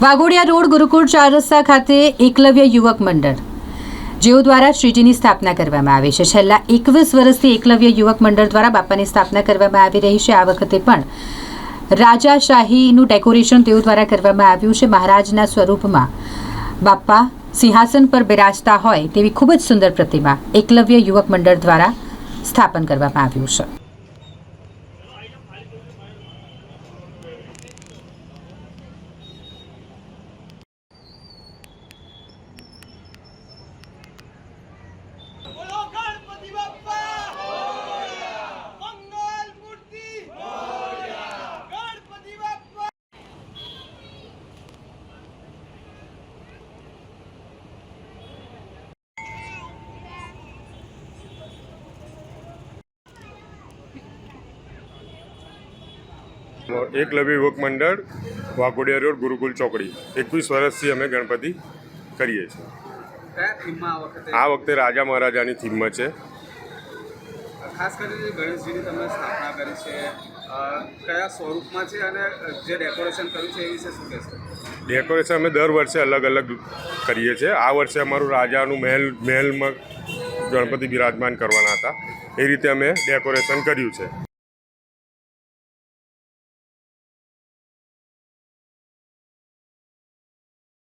Waghodia road ગુરુકુળ ચાર રસ્તા ખાતે એકલવ્ય યુવક મંડળ. જેઓ દ્વારા શ્રીજીની સ્થાપના કરવામાં આવી છે. છેલ્લા એકવીસ વર્ષથી એકલવ્ય યુવક મંડળ દ્વારા બાપાની સ્થાપના કરવામાં આવી રહી છે. આ વખતે પણ રાજાશાહીનું ડેકોરેશન તેઓ દ્વારા કરવામાં આવ્યું છે. મહારાજના સ્વરૂપમાં બાપા સિંહાસન પર બિરાજતા હોય તેવી ખૂબ જ સુંદર પ્રતિમા એકલવ્ય યુવક મંડળ દ્વારા સ્થાપન કરવામાં આવ્યું છે. એકલવ્ય યુવક મંડળ વાઘોડિયા રોડ ગુરુકુલ ચોકડી. એકવીસ વર્ષથી અમે ગણપતિ કરીએ છીએ. આ વખતે? રાજા મહારાજાની થીમમાં છે. ખાસ કરીને ગણેશજીની તમે સ્થાપના કરી છે. કયા સ્વરૂપમાં છે અને જે ડેકોરેશન કર્યું છે એ વિશે શું કહેશો? ડેકોરેશન અમે દર વર્ષે અલગ અલગ કરીએ છીએ. આ વર્ષે અમારું રાજાનું મહેલ મહેલમાં ગણપતિ બિરાજમાન કરવાના હતા. એ રીતે અમે ડેકોરેશન કર્યું છે.